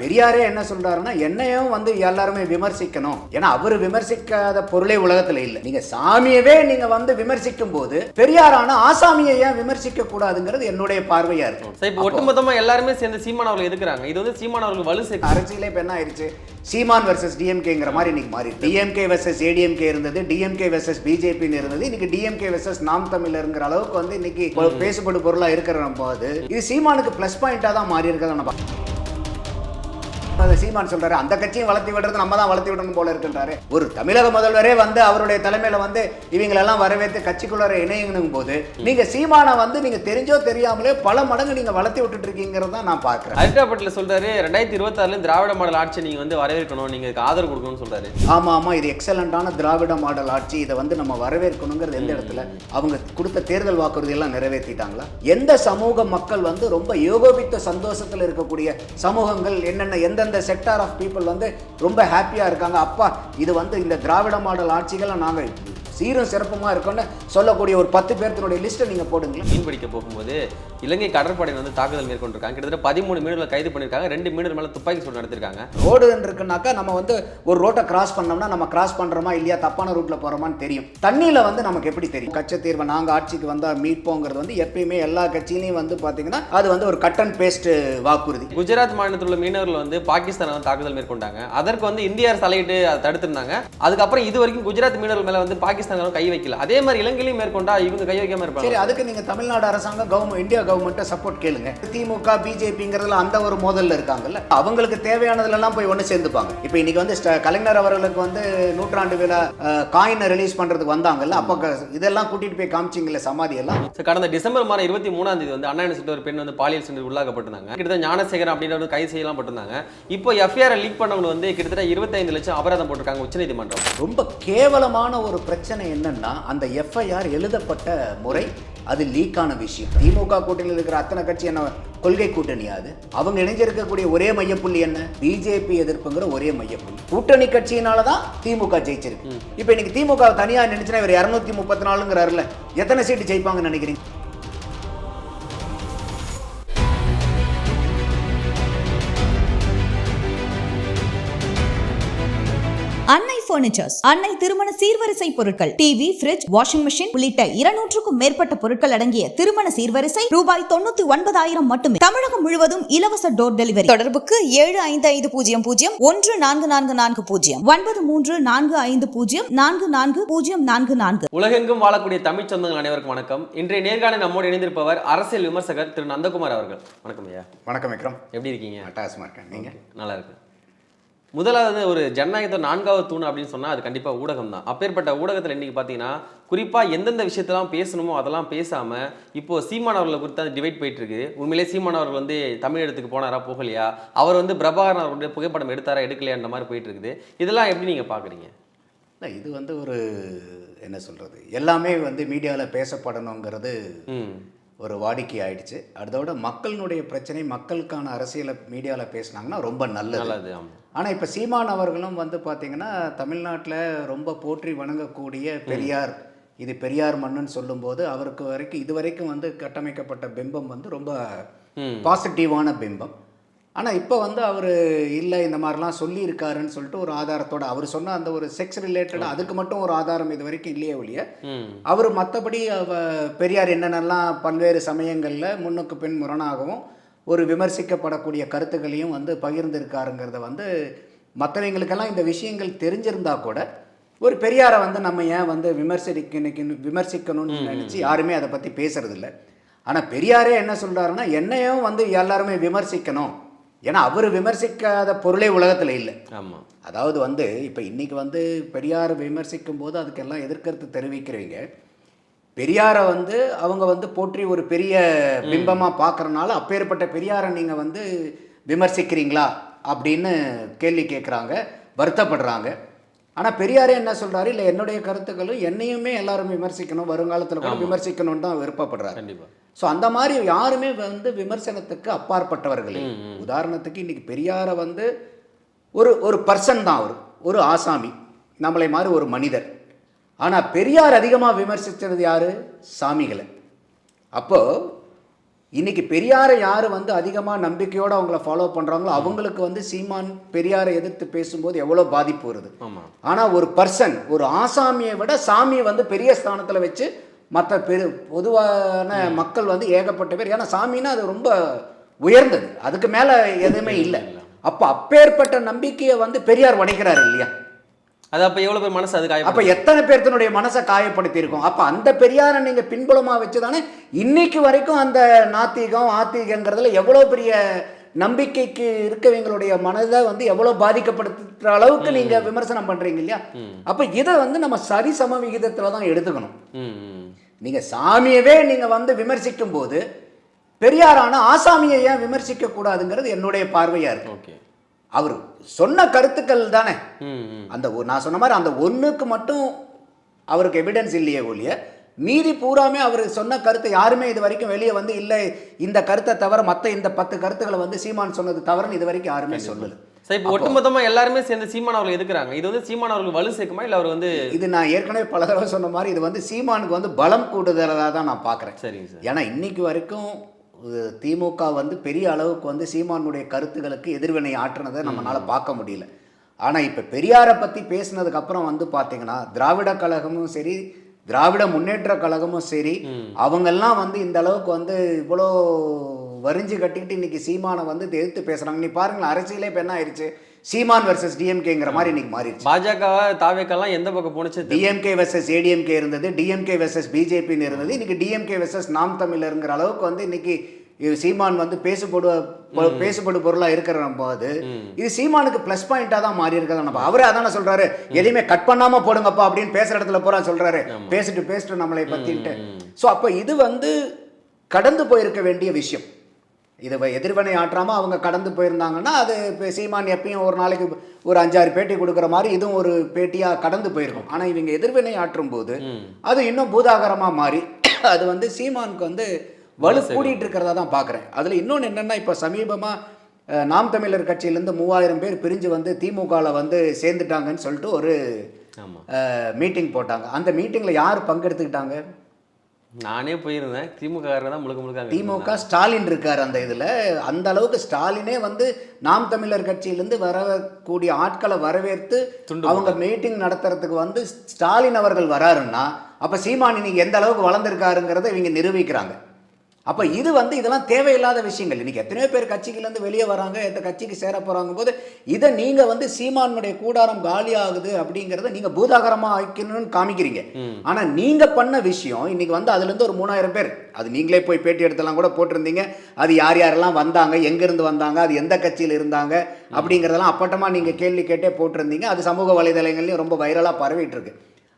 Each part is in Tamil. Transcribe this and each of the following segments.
பெரியாரே என்ன சொல்றாருன்னா என்னையும் வந்து எல்லாருமே விமர்சிக்கணும். ஏன்னா அவர் விமர்சிக்காத பொருளே உலகத்துல இல்ல. நீங்க சாமியவே நீங்க வந்து விமர்சிக்கும் போது பெரியாரான ஆசாமியை ஏன் விமர்சிக்க கூடாதுங்கிறது என்னுடைய பார்வையா இருக்கும் ஒட்டுமொத்தமா எல்லாருமே சேர்ந்து சீமான் அவர்கள் எதுக்குறாங்க? இது வந்து சீமான் அவர்கள் வலு சேர்க்க அரசியலே இப்ப என்ன ஆயிடுச்சு சீமான் வர்சஸ் டிஎம்கேங்கிற மாதிரி இன்னைக்கு மாறி டிஎம்கே வர்சஸ் ஏடிஎம்கே இருந்தது டிஎம்கே வர்சஸ் பிஜேபின்னு இருந்தது இன்னைக்கு டிஎம்கே வர்சஸ் நாம் தமிழருங்கிற அளவுக்கு வந்து இன்னைக்கு ஒரு பேசுபடு பொருளா இருக்கிற அது. இது சீமானுக்கு ப்ளஸ் பாயிண்டா தான் மாறி இருக்கிறத நம்ம. அது சீமான் சொல்றாரு அந்த கட்சியும் வளர்த்தி விடுறது நம்ம தான் வளர்த்தி விடணும் போல இருக்கின்றாரு. ஒரு தமிழக முதல்வரே வந்து அவருடைய தலைமையில வந்து இவங்களெல்லாம் வரவேற்று கட்சிக்குள்ளார இணையணும் போது நீங்க சீமானை வந்து நீங்க தெரிஞ்சோ தெரியாமலே பல மடங்கு நீங்க வளர்த்தி விட்டுட்டு இருக்கீங்கிறத நான் பார்க்கிறேன். அரிட்டாப்பட்டில் சொல்றாரு ரெண்டாயிரத்தி இருபத்தாறுல திராவிட மாடல் ஆட்சி நீங்க வந்து வரவேற்கணும் நீங்க ஆதரவு கொடுக்கணும்னு சொல்றாரு. ஆமா ஆமா இது எக்ஸலண்டான திராவிட மாடல் ஆட்சி இதை வந்து நம்ம வரவேற்கணுங்கிறது எந்த இடத்துல? அவங்க கொடுத்த தேர்தல் வாக்குறுதி எல்லாம் நிறைவேற்றிட்டாங்களா எந்த சமூக மக்கள் வந்து ரொம்ப யோகோபித்த சந்தோஷத்துல இருக்கக்கூடிய சமூகங்கள் என்னென்ன எந்தெந்த செக்டார் ஆஃப் பீப்புள் வந்து ரொம்ப ஹாப்பியா இருக்காங்க. அப்பா இது வந்து இந்த திராவிட மாடல் ஆட்சிகளை நாங்கள் சீரும் சிறப்புமா இருக்கோம்னு சொல்லக்கூடிய ஒரு பத்து பேர்த்தினுடைய லிஸ்ட்டை நீங்க போடுங்களேன் மீன் பிடிக்க போகும்போது இலங்கை கடற்படையினர் வந்து தாக்குதல் மேற்கொண்டிருக்காங்க. கிட்டத்தட்ட பதிமூணு மீனவர்களை கைது பண்ணியிருக்காங்க. ரெண்டு மீனவர் மேல துப்பாக்கி சூடு நடத்திருக்காங்க ரோடு இருக்குனாக்கா நம்ம வந்து ஒரு ரோட்டை கிராஸ் பண்ணோம்னா நம்ம கிராஸ் பண்றோமா இல்லையா தப்பான ரூட்ல போறோமான்னு தெரியும். தண்ணியில வந்து நமக்கு எப்படி தெரியும்? கச்ச தீர்வை நாங்க ஆட்சிக்கு வந்தா மீட்போங்கிறது வந்து எப்பயுமே எல்லா கட்சியிலையும் வந்து பாத்தீங்கன்னா அது வந்து ஒரு கட் அண்ட் பேஸ்ட் வாக்குறுதி. குஜராத் மாநிலத்தில் உள்ள மீனவர்கள் வந்து பாகிஸ்தான் வந்து தாக்குதல் மேற்கொண்டாங்க. அதற்கு வந்து இந்திய அரசு தலையிட்டு அதை தடுத்திருந்தாங்க. அதுக்கப்புறம் இது வரைக்கும் குஜராத் மீனவர்கள் மேல வந்து பாகிஸ்தான் கை வைக்கல. அதே மாதிரி இலங்கையிலையும் மேற்கொண்டா இவங்க கை வைக்காம சரி இருப்பாங்க அதுக்கு நீங்க தமிழ்நாடு அரசாங்கம் கவர்மெண்ட் இந்தியா கவர்மெண்ட்டை சப்போர்ட் கேளுங்க. திமுக பிஜேபிங்கிறதுல அந்த ஒரு மோதல்ல இருக்காங்கல்ல. அவங்களுக்கு தேவையானதுல எல்லாம் போய் ஒண்ணு சேர்ந்துப்பாங்க. இப்போ இன்னைக்கு வந்து கலைஞர் அவர்களுக்கு வந்து நூற்றாண்டு விழா காயினை ரிலீஸ் பண்றதுக்கு வந்தாங்கல்ல அப்போ க- இதெல்லாம் கூட்டிட்டு போய் காமிச்சிங்கல்ல சமாதி எல்லாம்? கடந்த டிசம்பர் மாதம் இருபத்தி மூணாம் தேதி வந்து அண்ணா யூனிவர்சிட்டி ஒரு பெண் வந்து பாலியல் சென்று உள்ளாக்கப்பட்டிருந்தாங்க. கிட்டத்தட்ட ஞானசேகரன் அப்படின்றவர் கைது செய்யலாம் பட்டிருந்தாங்க. இப்போ எஃப்ஐஆர் லீக் பண்ணவங்க வந்து கிட்டத்தட்ட இருபத்தைந்து லட்சம் அபராதம் போட்டிருக்காங்க உச்சநீதிமன்றம். ரொம்ப கேவலமான ஒரு பிரச்சனை என்னன்னா அந்த எஃப்ஐஆர் எழுதப்பட்ட முறை அது லீக்கான விஷயம். திமுக கூட்டணியில் இருக்கிற அத்தனை கட்சி என்ன கொள்கை கூட்டணி அது. அவங்க இணைஞ்சிருக்கக்கூடிய ஒரே மையப்புள்ளி என்ன? பிஜேபி எதிர்ப்புங்கிற ஒரே மையப்புள்ளி. கூட்டணி கட்சியினால தான் திமுக ஜெயிச்சிருக்கு. இப்போ இன்னைக்கு திமுக தனியா நினைச்சுன்னா இவர் இரநூத்தி முப்பத்தி நாலுங்கிறாருல எத்தனை சீட்டு ஜெயிப்பாங்கன்னு நினைக்கிறீங்க? பர்னிச்சர்ஸ் அன்னை திருமண சீர்வரிசை பொருட்கள் டிவி ஃபிரிட்ஜ் வாஷிங் மெஷின் உள்ளிட்ட இருநூற்றுக்கும் மேற்பட்ட பொருட்கள் அடங்கிய திருமண சீர்வரிசை ரூபாய் தொண்ணூத்தி ஒன்பதாயிரம் மட்டுமே. தமிழகம் முழுவதும் இலவச டோர் டெலிவரி தொடர்புக்கு ஏழு ஐந்து ஐந்து பூஜ்ஜியம் பூஜ்ஜியம் ஒன்று நான்கு நான்கு நான்கு பூஜ்ஜியம். ஒன்பது மூன்று நான்கு ஐந்து பூஜ்ஜியம் நான்கு நான்கு பூஜ்ஜியம் நான்கு நான்கு. உலகெங்கும் வாழக்கூடிய தமிழ் சொந்தங்கள் அனைவருக்கும் வணக்கம். இன்றைய நேர்காணல் நம்மோடு இணைந்திருப்பவர் அரசியல் விமர்சகர் திரு நந்தகுமார் அவர்கள். வணக்கம் ஐயா. வணக்கம் விக்ரம். எப்படி இருக்கீங்க? அட்டாசமா இருக்கேன். நீங்க? நல்லா இருக்கு முதலாவது ஒரு ஜனநாயகத்தை நான்காவது தூண் அப்படின்னு சொன்னா அது கண்டிப்பா ஊடகம் தான் அப்பேற்பட்ட ஊடகத்துல இன்னைக்கு பாத்தீங்கன்னா குறிப்பா எந்தெந்த விஷயத்தெல்லாம் பேசணுமோ அதெல்லாம் பேசாம இப்போ சீமான் அவர்களை குறித்து அந்த டிவைட் போயிட்டு இருக்கு உண்மையிலேயே சீமான் அவர்கள் வந்து தமிழகத்துக்கு போனாரா போகலையா? அவர் வந்து பிரபாகரன் அவர்களுடைய புகைப்படம் எடுத்தாரா எடுக்கலையான்ற மாதிரி போயிட்டு இருக்குது இதெல்லாம் எப்படி நீங்க பாக்குறீங்க? இல்லை இது வந்து ஒரு என்ன சொல்றது? எல்லாமே வந்து மீடியாவில் பேசப்படணுங்கிறது ம். ஒரு வாடிக்கை ஆயிடுச்சு. அதோட மக்களினுடைய பிரச்சனை மக்களுக்கான அரசியலை மீடியாவில் பேசுனாங்கன்னா ரொம்ப நல்லது. நல்லது ஆனால் இப்போ சீமான் அவர்களும் வந்து பார்த்தீங்கன்னா தமிழ்நாட்டில் ரொம்ப போற்றி வணங்கக்கூடிய பெரியார் இது பெரியார் மண்ணுன்னு சொல்லும்போது அவருக்கு வரைக்கும் இது வரைக்கும் வந்து கட்டமைக்கப்பட்ட பிம்பம் வந்து ரொம்ப பாசிட்டிவான பிம்பம். ஆனால் இப்போ வந்து அவர் இல்லை இந்த மாதிரிலாம் சொல்லியிருக்காருன்னு சொல்லிட்டு ஒரு ஆதாரத்தோட அவர் சொன்ன அந்த ஒரு செக்ஸ் ரிலேட்டடாக அதுக்கு மட்டும் ஒரு ஆதாரம் இது வரைக்கும் இல்லையே ஒழிய அவர் மற்றபடி அவ பெரியார் என்னென்னலாம் பல்வேறு சமயங்களில் முன்னுக்கு பின் முரணாகவும் ஒரு விமர்சிக்கப்படக்கூடிய கருத்துக்களையும் வந்து பகிர்ந்திருக்காருங்கிறத வந்து மற்றவங்களுக்கெல்லாம் இந்த விஷயங்கள் தெரிஞ்சிருந்தா கூட ஒரு பெரியாரை வந்து நம்ம ஏன் வந்து விமர்சிக்க விமர்சிக்கணும்னு நினச்சி யாருமே அதை பற்றி பேசுறதில்ல. ஆனால் பெரியாரே என்ன சொல்றாருன்னா என்னையும் வந்து எல்லாருமே விமர்சிக்கணும். ஏன்னா அவர் விமர்சிக்காத பொருளே உலகத்தில் இல்லை. ஆமா. அதாவது வந்து இப்போ இன்னைக்கு வந்து பெரியாரை விமர்சிக்கும் போது அதுக்கெல்லாம் எதிர்கருத்து தெரிவிக்கிறவங்க பெரியாரை வந்து அவங்க வந்து போற்றி ஒரு பெரிய பிம்பமாக பார்க்கறனால அப்பேற்பட்ட பெரியாரை நீங்கள் வந்து விமர்சிக்கிறீங்களா? அப்படின்னு கேள்வி கேட்குறாங்க வருத்தப்படுறாங்க. ஆனால் பெரியாரே என்ன சொல்றாரு? இல்லை என்னுடைய கருத்துக்களும் என்னையுமே எல்லாரும் விமர்சிக்கணும். வருங்காலத்தில் கூட விமர்சிக்கணும்னு தான் விருப்பப்படுறாரு. கண்டிப்பா. ஸோ அந்த மாதிரி யாருமே வந்து விமர்சனத்துக்கு அப்பாற்பட்டவர்கள். உதாரணத்துக்கு இன்னைக்கு பெரியாரை வந்து ஒரு ஒரு பர்சன் தான் அவர். ஒரு ஆசாமி. நம்மளை மாதிரி ஒரு மனிதர். ஆனால் பெரியார் அதிகமாக விமர்சித்தது யாரு? சாமிகளை. அப்போ இன்னைக்கு பெரியாரை யார் வந்து அதிகமாக நம்பிக்கையோடு அவங்கள ஃபாலோ பண்ணுறாங்களோ அவங்களுக்கு வந்து சீமான் பெரியாரை எதிர்த்து பேசும்போது எவ்வளோ பாதிப்பு வருது. ஆனால் ஒரு பர்சன் ஒரு ஆசாமியை விட சாமியை வந்து பெரிய ஸ்தானத்தில் வச்சு மற்ற பெரு பொதுவான மக்கள் வந்து ஏகப்பட்ட பேர். ஏன்னா சாமின்னா அது ரொம்ப உயர்ந்தது. அதுக்கு மேலே எதுவுமே இல்லை அப்போ அப்பேற்பட்ட நம்பிக்கையை வந்து பெரியார் உடைக்கிறார் இல்லையா? அது அப்ப எவ்வளவு பேர் மனசு அது அப்ப காயப்படும் எத்தனை பேர்த்தினுடைய மனசை காயப்படுத்தி இருக்கும் அப்ப அந்த பெரியாரை நீங்க பின்புலமா வச்சுதானே இன்னைக்கு வரைக்கும் அந்த நாத்திகம் ஆத்திகங்கிறதுல எவ்வளவு பெரிய நம்பிக்கைக்கு இருக்கவங்களுடைய மனதை வந்து எவ்வளவு பாதிக்கப்படுத்துற அளவுக்கு நீங்க விமர்சனம் பண்றீங்க இல்லையா? அப்ப இதை வந்து நம்ம சரிசம விகிதத்துல தான் எடுத்துக்கணும். நீங்க சாமியவே நீங்க வந்து விமர்சிக்கும் போது பெரியாரான ஆசாமியை ஏன் விமர்சிக்க கூடாதுங்கிறது என்னுடைய பார்வையா இருக்கு. ஓகே. அவர் சொன்ன கருத்துக்கள் தானே. அந்த நான் சொன்ன மாதிரி அந்த ஒன்றுக்கு மட்டும் அவருக்கு எவிடன்ஸ் இல்லையே ஒழிய மீதி பூராமே அவர் சொன்ன கருத்து யாருமே இது வரைக்கும் வெளியே வந்து இல்லை இந்த கருத்தை தவிர மற்ற இந்த பத்து கருத்துக்களை வந்து சீமான் சொன்னது தவறுன்னு இது வரைக்கும் யாருமே சொல்லல. சரி இப்போ ஒட்டுமொத்தமா எல்லாருமே சேர்ந்து சீமான் அவர்கள் எதுக்குறாங்க? இது வந்து சீமான் அவர்கள் வலு சேர்க்குமா? இல்ல அவர் வந்து இது நான் ஏற்கனவே பல தடவை சொன்ன மாதிரி இது வந்து சீமானுக்கு வந்து பலம் கூடுதலாக தான் நான் பார்க்குறேன் சரிங்க சார். ஏன்னா இன்னைக்கு வரைக்கும் திமுக வந்து பெரிய அளவுக்கு வந்து சீமானுடைய கருத்துக்களுக்கு எதிர்வினை ஆற்றுனதை நம்மளால பார்க்க முடியல. ஆனால் இப்போ பெரியாரை பற்றி பேசுனதுக்கு அப்புறம் வந்து பார்த்தீங்கன்னா திராவிட கழகமும் சரி திராவிட முன்னேற்ற கழகமும் சரி அவங்கெல்லாம் வந்து இந்த அளவுக்கு வந்து இவ்வளோ வரிஞ்சு கட்டிக்கிட்டு இன்னைக்கு சீமானை வந்து எதிர்த்து பேசுகிறாங்க நீ பாருங்களேன் அரசியலே இப்போ என்ன ஆயிடுச்சு சீமான் வர்சஸ் டிஎம்கேங்கிற மாதிரி இன்னைக்கு மாறிடுச்சு. பாஜக தாவேக்கெல்லாம் எந்த பக்கம் போனுச்சு. டிஎம்கே வெர்சஸ் ஏடிஎம்கே இருந்தது டிஎம்கே வெர்சஸ் பிஜேபின்னு இருந்தது. இன்னைக்கு டிஎம்கே வெர்சஸ் நாம் தமிழருங்கிற அளவுக்கு வந்து இன்னைக்கு சீமான் வந்து பேசுபடு பேசுபடு பொருளா இருக்கிற போது இது சீமானுக்கு ப்ளஸ் பாயிண்டா தான் மாறி இருக்கிறதா நம்ம அவரே அதானே சொல்றாரு. எதையுமே கட் பண்ணாம போடுங்கப்பா அப்படின்னு பேசுற இடத்துல பூரா சொல்றாரு. பேசிட்டு பேசிட்டு நம்மளை பத்தின்ட்டு. ஸோ அப்போ இது வந்து கடந்து போயிருக்க வேண்டிய விஷயம். இதை எதிர்வினை ஆற்றாம அவங்க கடந்து போயிருந்தாங்கன்னா அது இப்போ சீமான் எப்பயும் ஒரு நாளைக்கு ஒரு அஞ்சாறு பேட்டி கொடுக்குற மாதிரி இதுவும் ஒரு பேட்டியா கடந்து போயிருக்கும். ஆனா இவங்க எதிர்வினை ஆற்றும் போது அது இன்னும் பூதாகரமா மாறி அது வந்து சீமானுக்கு வந்து வலு கூடிட்டு இருக்கிறதா தான் பார்க்குறேன் அதில் இன்னொன்று என்னென்னா இப்போ சமீபமாக நாம் தமிழர் கட்சியிலேருந்து மூவாயிரம் பேர் பிரிஞ்சு வந்து திமுகவில் வந்து சேர்ந்துட்டாங்கன்னு சொல்லிட்டு ஒரு மீட்டிங் போட்டாங்க. அந்த மீட்டிங்கில் யார் பங்கெடுத்துக்கிட்டாங்க? நானே போயிருந்தேன். திமுக தான் முழுக்க முழுக்க திமுக ஸ்டாலின் இருக்கார் அந்த இதில். அந்த அளவுக்கு ஸ்டாலினே வந்து நாம் தமிழர் கட்சியிலேருந்து வரக்கூடிய ஆட்களை வரவேற்று அவங்க மீட்டிங் நடத்துறதுக்கு வந்து ஸ்டாலின் அவர்கள் வராருன்னா அப்போ சீமான் இன்னைக்கு எந்த அளவுக்கு வளர்ந்துருக்காருங்கிறத இவங்க நிரூபிக்கிறாங்க. அப்போ இது வந்து இதெல்லாம் தேவையில்லாத விஷயங்கள். இன்னைக்கு எத்தனையோ பேர் கட்சிக்குலேருந்து வெளியே வராங்க எந்த கட்சிக்கு சேர போகிறாங்க போது இதை நீங்கள் வந்து சீமானுடைய கூடாரம் காலி ஆகுது அப்படிங்கிறத நீங்கள் பூதாகரமாக வைக்கணும்னு காமிக்கிறீங்க. ஆனால் நீங்கள் பண்ண விஷயம் இன்னைக்கு வந்து அதுலேருந்து ஒரு மூணாயிரம் பேர் அது நீங்களே போய் பேட்டி எடுத்தெல்லாம் கூட போட்டிருந்தீங்க. அது யார் யாரெல்லாம் வந்தாங்க எங்கேருந்து வந்தாங்க அது எந்த கட்சியில் இருந்தாங்க அப்படிங்கிறதெல்லாம் அப்பட்டமாக நீங்கள் கேள்வி கேட்டே போட்டிருந்தீங்க. அது சமூக வலைதளங்கள்லையும் ரொம்ப வைரலாக பரவிட்டு இருக்கு.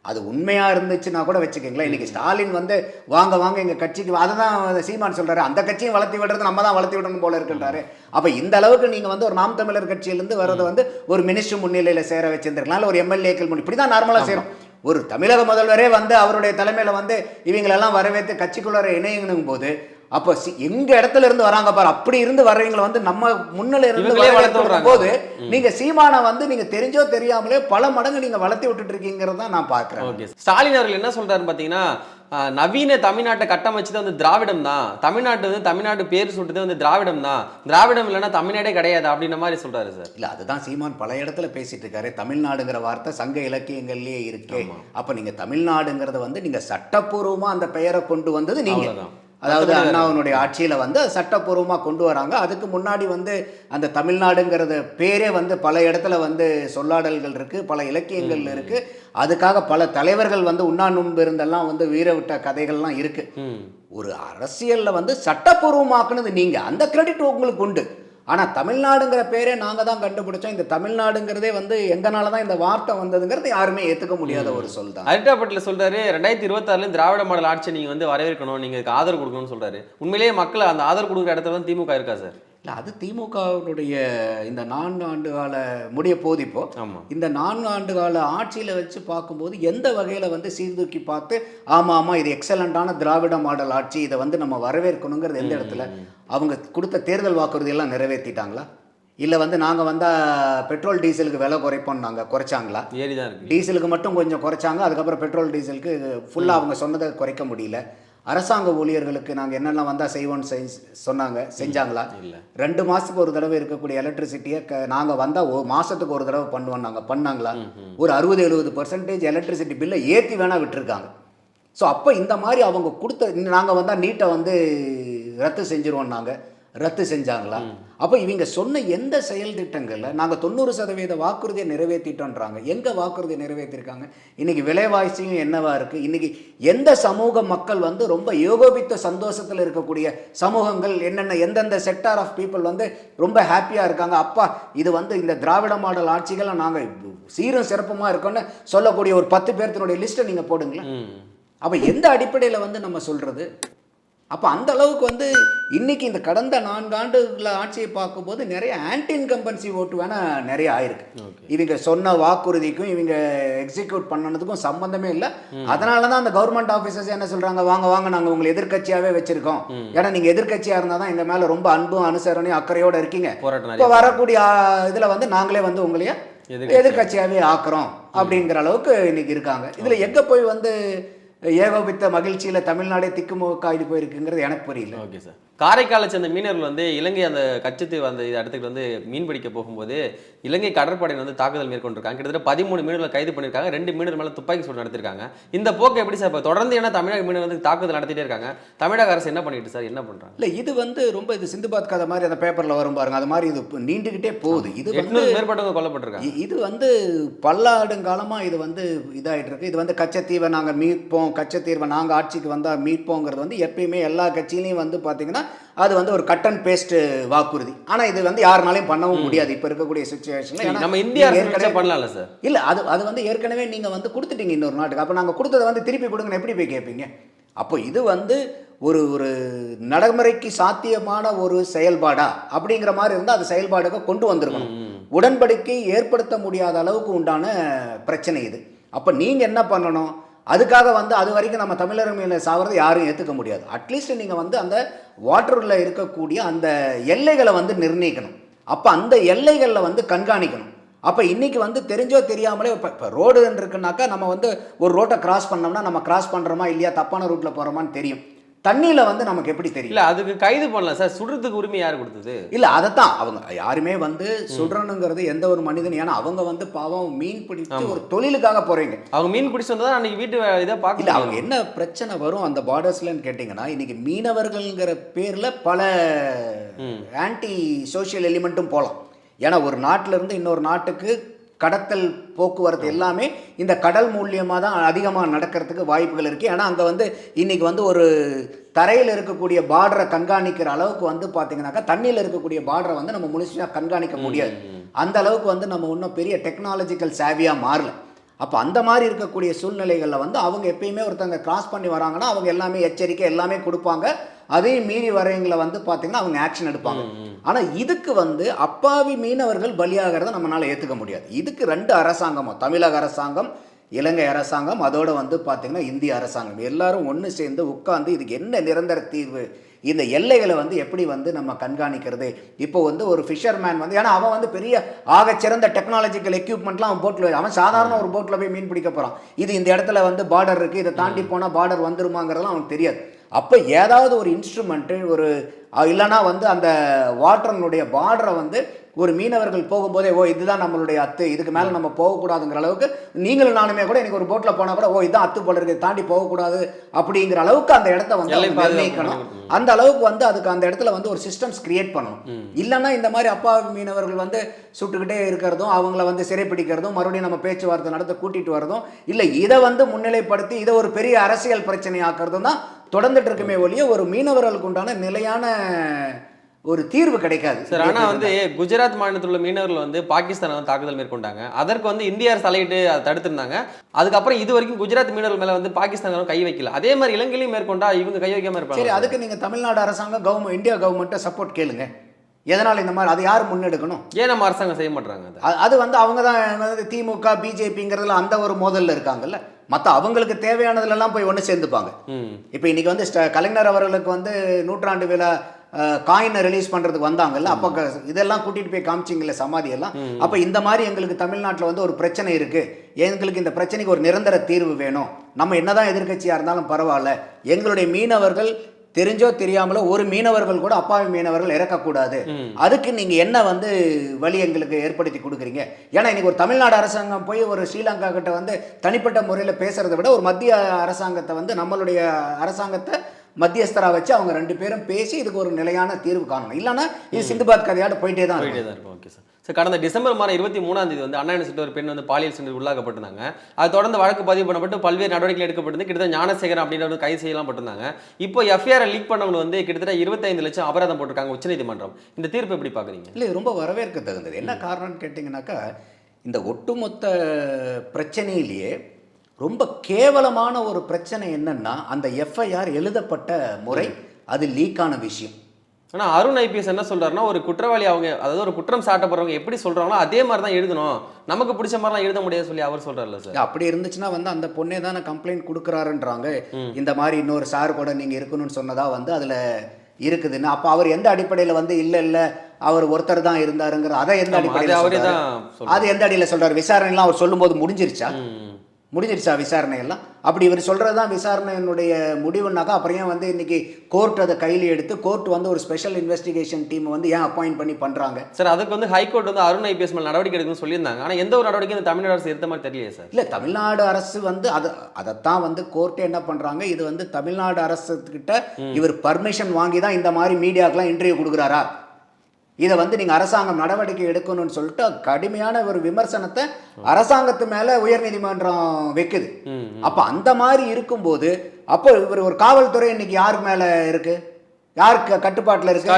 அது உண்மையா இருந்துச்சுன்னா கூட வச்சுக்கோங்களேன். இன்னைக்கு ஸ்டாலின் வந்து வாங்க வாங்க எங்க கட்சிக்கு வா- அதுதான் சீமான் சொல்றாரு. அந்த கட்சியும் வளர்த்தி விடுறது நம்ம தான் வளர்த்தி விடணும் போல இருக்குன்றாரு. அப்ப இந்த அளவுக்கு நீங்க வந்து ஒரு நாம் தமிழர் கட்சியிலிருந்து வர்றதை வந்து ஒரு மினிஸ்டர் முன்னிலையில சேர வச்சிருந்திருக்கலாம் இல்ல ஒரு எம்எல்ஏக்கள் முன் இப்படி தான் நார்மலா சேரும். ஒரு தமிழக முதல்வரே வந்து அவருடைய தலைமையில வந்து இவங்களெல்லாம் வரவேற்று கட்சிக்குள்ளார இணையணும் போது அப்போ எங்க இடத்துல இருந்து வராங்க பாரு அப்படி இருந்து வர்றவங்களை வந்து நம்ம முன்னில இருந்து வளர்த்து. போது நீங்க சீமானை வந்து நீங்க தெரிஞ்சோ தெரியாமலே பல மடங்கு நீங்க வளர்த்தி விட்டுட்டு இருக்கீங்கிறத தான் நான் பார்க்கிறேன். ஓகே. ஸ்டாலின் அவர்கள் என்ன சொல்றாருன்னு பார்த்தீங்கன்னா ஆஹ், நவீன தமிழ்நாட்டை கட்டமைச்சது வந்து திராவிடம் தான். தமிழ்நாட்டு வந்து தமிழ்நாட்டு பேர் சுட்டது வந்து திராவிடம் தான். திராவிடம் இல்லைன்னா தமிழ்நாடே கிடையாது அப்படின்ற மாதிரி சொல்றாரு சார். இல்ல அதுதான் சீமான் பல இடத்துல பேசிட்டு இருக்காரு. தமிழ்நாடுங்கிற வார்த்தை சங்க இலக்கியங்கள்லயே இருக்கு. அப்ப நீங்க தமிழ்நாடுங்கிறத வந்து நீங்க சட்டப்பூர்வமா அந்த பெயரை கொண்டு வந்தது நீங்க. அவ்வளவுதான். அதாவது அண்ணாவினுடைய ஆட்சியில வந்து அது சட்டப்பூர்வமா கொண்டு வராங்க. அதுக்கு முன்னாடி வந்து அந்த தமிழ்நாடுங்கிறத பேரே வந்து பல இடத்துல வந்து சொல்லாடல்கள் இருக்கு பல இலக்கியங்கள் இருக்கு. அதுக்காக பல தலைவர்கள் வந்து உண்ணா நோன்பு இருந்தெல்லாம் வந்து வீர விட்ட கதைகள்லாம் இருக்கு. ம். ஒரு அரசியல்ல வந்து சட்டப்பூர்வமாக்குனது நீங்க. அந்த கிரெடிட் உங்களுக்கு உண்டு. ஆனால் தமிழ்நாடுங்கிற பேரே நாங்கள் தான் கண்டுபிடிச்சோம். இந்த தமிழ்நாடுங்கிறதே வந்து எங்கனால தான் இந்த வார்த்தை வந்ததுங்கிறது யாருமே ஏற்றுக்க முடியாத ஒரு சொல் தான். அரிட்டாப்பட்டில் சொல்கிறாரு ரெண்டாயிரத்தி இருபத்தாறுல திராவிட மாடல் ஆட்சி நீங்கள் வந்து வரவேற்கணும். நீங்கள் ஆதரவு கொடுக்கணும்னு சொல்கிறாரு உண்மையிலேயே மக்கள் அந்த ஆதரவு கொடுக்குற இடத்துல தான் திமுக இருக்கா சார்? இல்ல அது திமுகவுடைய இந்த நான்கு ஆண்டு கால முடிய போது இப்போ. இந்த நான்கு ஆண்டு கால ஆட்சியில வச்சு பார்க்கும்போது எந்த வகையில வந்து சீர்தூக்கி பார்த்து ஆமா ஆமா இது எக்ஸலண்டான திராவிட மாடல் ஆட்சி இதை வந்து நம்ம வரவேற்கணுங்கிறது எந்த இடத்துல அவங்க கொடுத்த தேர்தல் வாக்குறுதி எல்லாம் நிறைவேற்றிட்டாங்களா இல்ல வந்து நாங்க வந்தா பெட்ரோல் டீசலுக்கு விலை குறைப்போம் நாங்க குறைச்சாங்களா? டீசலுக்கு மட்டும் கொஞ்சம் குறைச்சாங்க அதுக்கப்புறம் பெட்ரோல் டீசலுக்கு ஃபுல்லாக அவங்க சொன்னதை குறைக்க முடியல. அரசாங்க ஊழியர்களுக்கு நாங்கள் என்னெல்லாம் வந்தால் செய்வோம்னு செஞ்சு சொன்னாங்க. செஞ்சாங்களா? இல்ல. ரெண்டு மாதத்துக்கு ஒரு தடவை இருக்கக்கூடிய எலக்ட்ரிசிட்டியை க நாங்கள் வந்தால் ஒரு மாதத்துக்கு ஒரு தடவை பண்ணுவோம் நாங்கள் பண்ணாங்களா? ஒரு அறுபது எழுபது பர்சன்டேஜ் எலக்ட்ரிசிட்டி பில்லை ஏற்றி வேணால் விட்டுருக்காங்க. ஸோ அப்போ இந்த மாதிரி அவங்க கொடுத்த நாங்கள் வந்தால் நீட்டை வந்து ரத்து செஞ்சிருவோம் நாங்கள் ரத்து செஞ்சாங்களா? அப்போ இவங்க சொன்ன எந்த செயல் திட்டங்களில் நாங்கள் தொண்ணூறு சதவீத வாக்குறுதியை நிறைவேற்றிட்டோன்றாங்க எங்கே வாக்குறுதியை நிறைவேற்றிருக்காங்க இன்னைக்கு விலைவாசியும் என்னவா இருக்குது இன்னைக்கு எந்த சமூக மக்கள் வந்து ரொம்ப யோகோபித்த சந்தோஷத்தில் இருக்கக்கூடிய சமூகங்கள் என்னென்ன எந்தெந்த செக்டார் ஆஃப் பீப்புள் வந்து ரொம்ப ஹாப்பியாக இருக்காங்க? அப்பா இது வந்து இந்த திராவிட மாடல் ஆட்சிகளை நாங்கள் சீரும் சிறப்புமாக இருக்கோன்னு சொல்லக்கூடிய ஒரு பத்து பேர்த்தினுடைய லிஸ்ட்டை நீங்கள் போடுங்களேன். அப்போ எந்த அடிப்படையில் வந்து நம்ம சொல்கிறது அப்போ அந்த அளவுக்கு வந்து இன்னைக்கு இந்த கடந்த நான்காண்டுல ஆட்சியை பார்க்கும்போது நிறைய ஆன்டி இன்கம்பன்சி ஓட்டு வேணால் நிறைய ஆயிருக்கு. இவங்க சொன்ன வாக்குறுதிக்கும் இவங்க எக்ஸிக்யூட் பண்ணனதுக்கும் சம்பந்தமே இல்லை. அதனால தான் அந்த கவர்மெண்ட் ஆஃபீஸர்ஸ் என்ன சொல்கிறாங்க வாங்க வாங்க நாங்கள் உங்களை எதிர்க்கட்சியாகவே வச்சிருக்கோம். ஏன்னா நீங்கள் எதிர்க்கட்சியாக இருந்தால் தான் எங்கள் மேலே ரொம்ப அன்பும் அனுசரணையும் அக்கறையோடு இருக்கீங்க. இப்போ வரக்கூடிய இதில் வந்து நாங்களே வந்து உங்களைய எதிர்க்கட்சி. எதிர்க்கட்சியாகவே ஆக்குறோம் அப்படிங்கிற அளவுக்கு இன்னைக்கு இருக்காங்க. இதில் எங்கே போய் வந்து ஏகோபித்த மகிழ்ச்சியில் தமிழ்நாடே திக்குமுக்காய்டு போயிருக்குங்கிறது எனக்கு புரியல. Okay sir. காரைக்காலை சேர்ந்த மீனவர்கள் வந்து இலங்கை அந்த கச்சத்தீவு அந்த இது இடத்துக்கு வந்து மீன் பிடிக்க போகும்போது இலங்கை கடற்படையினர் வந்து தாக்குதல் மேற்கொண்டிருக்காங்க. கிட்டத்தட்ட பதிமூணு மீனவர்களை கைது பண்ணியிருக்காங்க. ரெண்டு மீனவர் மேலே துப்பாக்கி சூடு நடத்திருக்காங்க இந்த போக்கு எப்படி சார் இப்போ தொடர்ந்து ஏன்னா தமிழக மீனவர் வந்து தாக்குதல் நடத்திட்டே இருக்காங்க. தமிழக அரசு என்ன பண்ணிட்டு சார்? என்ன பண்றாங்க? இல்லை இது வந்து ரொம்ப இது சிந்துபாத் கதை மாதிரி அந்த பேப்பரில் வரும் பாருங்க. அது மாதிரி இது இப்ப நீண்டுக்கிட்டே போகுது. இது வந்து மேற்பட்டவங்க கொல்லப்பட்டிருக்காங்க. இது வந்து பல்லாடுங்காலமாக இது வந்து இதாகிட்டு இருக்கு. இது வந்து கச்சத்தீவை நாங்கள் மீட்போம். கச்சத்தீவை நாங்கள் ஆட்சிக்கு வந்தால் மீட்போங்கிறது வந்து எப்பயுமே எல்லா கட்சியிலையும் வந்து பார்த்தீங்கன்னா அது வந்து ஒரு கட் அண்ட் பேஸ்ட் வாக்குறுதி. ஆனால் இது வந்து யாருனாலையும் பண்ணவும் முடியாது. இப்போ இருக்கக்கூடிய சுச்சுவேஷனில் நம்ம இந்திய நினைச்சா பண்ணலாம்ல சார்? இல்லை அது அது வந்து ஏற்கனவே நீங்கள் வந்து கொடுத்துட்டீங்க இன்னொரு நாட்டுக்கு. அப்போ நாங்கள் கொடுத்ததை வந்து திருப்பி கொடுங்கன்னு எப்படி போய் கேட்பீங்க அப்போ இது வந்து ஒரு ஒரு நடைமுறைக்கு சாத்தியமான ஒரு செயல்பாடா? அப்படிங்கிற மாதிரி இருந்தால் அது செயல்பாடுக்கு கொண்டு வந்திருக்கணும். உடன்படிக்கை ஏற்படுத்த முடியாத அளவுக்கு உண்டான பிரச்சனை இது. அப்போ நீங்கள் என்ன பண்ணணும்? அதுக்காக வந்து அது வரைக்கும் நம்ம தமிழர் மேலே சாவறதை யாரும் ஏற்றுக்க முடியாது. அட்லீஸ்ட் நீங்கள் வந்து அந்த வாட்டரில் இருக்கக்கூடிய அந்த எல்லைகளை வந்து நிர்ணயிக்கணும். அப்போ அந்த எல்லைகளில் வந்து கண்காணிக்கணும். அப்போ இன்றைக்கி வந்து தெரிஞ்சோ தெரியாமலே இப்போ இப்போ ரோடு இருக்குனாக்கா நம்ம வந்து ஒரு ரோட்டை கிராஸ் பண்ணோம்னா நம்ம கிராஸ் பண்ணுறோமா இல்லையா? தப்பான ரூட்டில் போகிறோமான்னு தெரியும். தண்ணியில் வந்து நமக்கு எப்படி தெரியும்? இல்ல அதுக்கு கைது பண்ணலாம் சார் சுடுறதுக்கு உரிமை யார் கொடுத்தது? இல்லை அதைத்தான். அவங்க யாருமே வந்து சுடுறணுங்கிறது எந்த ஒரு மனிதன் ஏன்னா அவங்க வந்து பாவம் மீன் பிடித்து ஒரு தொழிலுக்காக போகிறீங்க அவங்க மீன் பிடிச்சிட்டு வந்தா அன்னைக்கு வீட்டு இதை இல்லை பார்க்கல அவங்க என்ன பிரச்சனை வரும் அந்த பார்டர்ஸ்லன்னு கேட்டிங்கன்னா இன்னைக்கு மீனவர்கள்ங்கிற பேரில் பல ஆன்டி சோஷியல் எலிமெண்ட்டும் போகலாம் ஏன்னா ஒரு நாட்டுல இருந்து இன்னொரு நாட்டுக்கு கடத்தல் போக்குவரத்து எல்லாமே இந்த கடல் மூலியமாக தான் அதிகமாக நடக்கிறதுக்கு வாய்ப்புகள் இருக்குது ஏன்னா அங்கே வந்து இன்னைக்கு வந்து ஒரு தரையில் இருக்கக்கூடிய பார்டரை கண்காணிக்கிற அளவுக்கு வந்து பார்த்தீங்கன்னாக்கா தண்ணியில் இருக்கக்கூடிய பார்டரை வந்து நம்ம முழுமையாக கண்காணிக்க முடியாது. அந்த அளவுக்கு வந்து நம்ம இன்னும் பெரிய டெக்னாலஜிக்கல் சேவியாக மாறல. அப்போ அந்த மாதிரி இருக்கக்கூடிய சூழ்நிலைகளில் வந்து அவங்க எப்பயுமே ஒருத்தங்க கிராஸ் பண்ணி வராங்கன்னா அவங்க எல்லாமே எச்சரிக்கை எல்லாமே கொடுப்பாங்க. அதையும் மீறி வரவங்களை வந்து பார்த்தீங்கன்னா அவங்க ஆக்ஷன் எடுப்பாங்க. ஆனால் இதுக்கு வந்து அப்பாவி மீனவர்கள் பலியாகிறத நம்மளால ஏற்றுக்க முடியாது. இதுக்கு ரெண்டு அரசாங்கமும் தமிழக அரசாங்கம் இலங்கை அரசாங்கம் அதோட வந்து பார்த்தீங்கன்னா இந்திய அரசாங்கம். எல்லாரும் ஒன்று சேர்ந்து உட்காந்து இதுக்கு என்ன நிரந்தர தீர்வு இந்த எல்லைகளை வந்து எப்படி வந்து நம்ம கண்காணிக்கிறது? இப்போ வந்து ஒரு ஃபிஷர்மேன் வந்து ஏன்னா அவன் வந்து பெரிய ஆகச்சிறந்த டெக்னாலஜிக்கல் எக்யூப்மெண்ட்லாம் அவன் போட்டில் அவன் சாதாரண ஒரு போட்டில் போய் மீன் பிடிக்க போகிறான் இது இந்த இடத்துல வந்து பார்டர் இருக்குது இதை தாண்டி போனால் பார்டர் வந்துருமாங்கிறதெல்லாம் அவனுக்கு தெரியாது. அப்போ ஏதாவது ஒரு இன்ஸ்ட்ருமெண்ட்டு ஒரு அஹ், இல்லைன்னா வந்து அந்த வாட்டர்னுடைய பார்டரை வந்து ஒரு மீனவர்கள் போகும்போதே ஓ இதுதான் நம்மளுடைய அத்து இதுக்கு மேலே நம்ம போகக்கூடாதுங்கிற அளவுக்கு நீங்களும் நானுமே கூட எனக்கு ஒரு போட்டில் போனால் கூட ஓ இதுதான் அத்து போல இருக்கு இதை தாண்டி போகக்கூடாது அப்படிங்கிற அளவுக்கு அந்த இடத்த வந்து நிர்ணயிக்கணும். அந்த அளவுக்கு வந்து அதுக்கு அந்த இடத்துல வந்து ஒரு சிஸ்டம்ஸ் கிரியேட் பண்ணணும். இல்லைன்னா இந்த மாதிரி அப்பா மீனவர்கள் வந்து சுட்டுக்கிட்டே இருக்கிறதும் அவங்கள வந்து சிறைப்பிடிக்கிறதும் மறுபடியும் நம்ம பேச்சுவார்த்தை நடத்த கூட்டிட்டு வரதும் இல்லை இதை வந்து முன்னிலைப்படுத்தி இதை ஒரு பெரிய அரசியல் பிரச்சனை ஆக்குறதும் தான் தொடர்ந்துட்டு இருக்குமே ஒழிய ஒரு மீனவர்களுக்கு உண்டான நிலையான ஒரு தீர்வு கிடைக்காது. சார் ஆனா வந்து குஜராத் மாநிலத்தில் உள்ள மீனவர்கள் வந்து பாகிஸ்தான் வந்து தாக்குதல் மேற்கொண்டாங்க. அதற்கு வந்து இந்திய தலையிட்டு அதை தடுத்திருந்தாங்க. அதுக்கப்புறம் இது வரைக்கும் குஜராத் மீனவர்கள் மேல வந்து பாகிஸ்தான் கை வைக்கல. அதே மாதிரி இலங்கையிலையும் மேற்கொண்டா இவங்க கை வைக்காம சரி இருப்பாங்க அதுக்கு நீங்க தமிழ்நாடு அரசாங்கம் கவர்மெண்ட் இந்தியா கவர்மெண்ட்டை சப்போர்ட் கேளுங்க. எதனால் இந்த மாதிரி அது யார் முன்னெடுக்கணும்? ஏன் நம்ம அரசாங்கம் செய்ய மாட்டாங்க அதை? வந்து அவங்க தான் திமுக பிஜேபிங்கிறதுல அந்த ஒரு மோதல்ல இருக்காங்கல்ல. மற்ற அவங்களுக்கு தேவையானதுலலாம் போய் ஒன்று சேர்ந்துப்பாங்க. இப்போ இன்னைக்கு வந்து கலைஞர் அவர்களுக்கு வந்து நூற்றாண்டு விழா காயினை ரிலீஸ் பண்றதுக்கு வந்தாங்கல்ல அப்போ இதெல்லாம் கூட்டிட்டு போய் காமிச்சிங்கல்ல சமாதி எல்லாம் அப்போ இந்த மாதிரி எங்களுக்கு தமிழ்நாட்டில் வந்து ஒரு பிரச்சனை இருக்கு. எங்களுக்கு இந்த பிரச்சனைக்கு ஒரு நிரந்தர தீர்வு வேணும். நம்ம என்னதான் எதிர்க்கட்சியா இருந்தாலும் பரவாயில்ல. எங்களுடைய மீனவர்கள் தெரிஞ்சோ தெரியாமலோ ஒரு மீனவர்கள் கூட அப்பாவி மீனவர்கள் இறக்கக்கூடாது. அதுக்கு நீங்க என்ன வந்து வழி எங்களுக்கு ஏற்படுத்தி கொடுக்குறீங்க? ஏன்னா இன்னைக்கு ஒரு தமிழ்நாடு அரசாங்கம் போய் ஒரு ஸ்ரீலங்கா கிட்ட வந்து தனிப்பட்ட முறையில் பேசுறதை விட ஒரு மத்திய அரசாங்கத்தை வந்து நம்மளுடைய அரசாங்கத்தை மத்தியஸ்தரா வச்சு அவங்க ரெண்டு பேரும் பேசி இதுக்கு ஒரு நிலையான தீர்வு காணணும். இல்லைன்னா இது சிந்துபாத் கதையாட போயிட்டே தான் போயிட்டே தான் இருக்கும். ஓகே சார் சார் கடந்த டிசம்பர் மாதம் இருபத்தி மூணாம் தேதி வந்து அண்ணா யூனிவர்சிட்டி ஒரு பெண் வந்து பாலியல் சென்று உள்ளாக்கப்பட்டிருந்தாங்க. அது தொடர்ந்து வழக்கு பதிவு பண்ணப்பட்டு பல்வேறு நடவடிக்கைகள் எடுக்கப்பட்டது கிட்டத்தட்ட ஞானசேகரன் அப்படின்ற கைது செய்யலாம் பட்டிருந்தாங்க. இப்போ எஃப்ஐஆர் லீக் பண்ணவங்க வந்து கிட்டத்தட்ட இருபத்தைந்து லட்சம் அபராதம் போட்டிருக்காங்க உச்சநீதிமன்றம். இந்த தீர்ப்பு எப்படி பார்க்குறீங்க? இல்லை ரொம்ப வரவேற்க தகுந்தது என்ன காரணம்னு கேட்டிங்கனாக்கா இந்த ஒட்டுமொத்த பிரச்சனையிலேயே ரொம்ப கேவலமான ஒரு பிரச்சனை என்னன்னா அந்த எஃப்ஐஆர் எழுதப்பட்ட முறை அது லீக்கான விஷயம். ஆனா அருண் ஐபிஎஸ் என்ன சொல்றாருன்னா ஒரு குற்றவாளி அவங்க அதாவது ஒரு குற்றம் சாட்டப்படுறவங்க எப்படி சொல்றாங்களோ அதே மாதிரி தான் எழுதணும். நமக்கு பிடிச்ச மாதிரிலாம் எழுத முடியாது சொல்லி அவர் சொல்றாருல்ல சார் அப்படி இருந்துச்சுன்னா வந்து அந்த பொண்ணே தானே கம்ப்ளைண்ட் கொடுக்குறாருன்றாங்க. இந்த மாதிரி இன்னொரு சார் கூட நீங்கள் இருக்கணும்னு சொன்னதா வந்து அதில் இருக்குதுன்னு. அப்போ அவர் எந்த அடிப்படையில் வந்து இல்லை இல்லை அவர் ஒருத்தர் தான் இருந்தாருங்கிற அதை எந்த அடிப்படையில். அது எந்த அடியில் சொல்றாரு? விசாரணைலாம் அவர் சொல்லும்போது முடிஞ்சிருச்சா. முடிஞ்சிருச்சா விசாரணை எல்லாம் அப்படி இவர் சொல்கிறது தான் விசாரணையினுடைய முடிவுனாக்கா அப்புறம் ஏன் வந்து இன்னைக்கு கோர்ட் அதை கையில் எடுத்து கோர்ட் வந்து ஒரு ஸ்பெஷல் இன்வெஸ்டிகேஷன் டீம் வந்து ஏன் அப்பாயிண்ட் பண்ணி பண்ணுறாங்க சார் அதுக்கு வந்து ஹைகோர்ட் வந்து அருண் ஐபிஎஸ் மேல நடவடிக்கை எடுக்கணும்னு சொல்லியிருந்தாங்க. ஆனா எந்த ஒரு நடவடிக்கை இந்த தமிழ்நாடு அரசு எடுத்த மாதிரி தெரியலையே சார். இல்லை தமிழ்நாடு அரசு வந்து அதை அதைத்தான் வந்து கோர்ட்டே என்ன பண்ணுறாங்க இது வந்து தமிழ்நாடு அரசுக்கிட்ட இவர் பர்மிஷன் வாங்கி தான் இந்த மாதிரி மீடியாக்கெலாம் இன்டர்வியூ கொடுக்குறாரா? இதை வந்து நீங்கள் அரசாங்கம் நடவடிக்கை எடுக்கணும்னு சொல்லிட்டு கடுமையான ஒரு விமர்சனத்தை அரசாங்கத்து மேலே உயர்நீதிமன்றம் வைக்குது. அப்போ அந்த மாதிரி இருக்கும்போது அப்போ இவர் ஒரு காவல்துறை இன்னைக்கு யார் மேலே இருக்கு? யாருக்கு கட்டுப்பாட்டில் இருக்கு?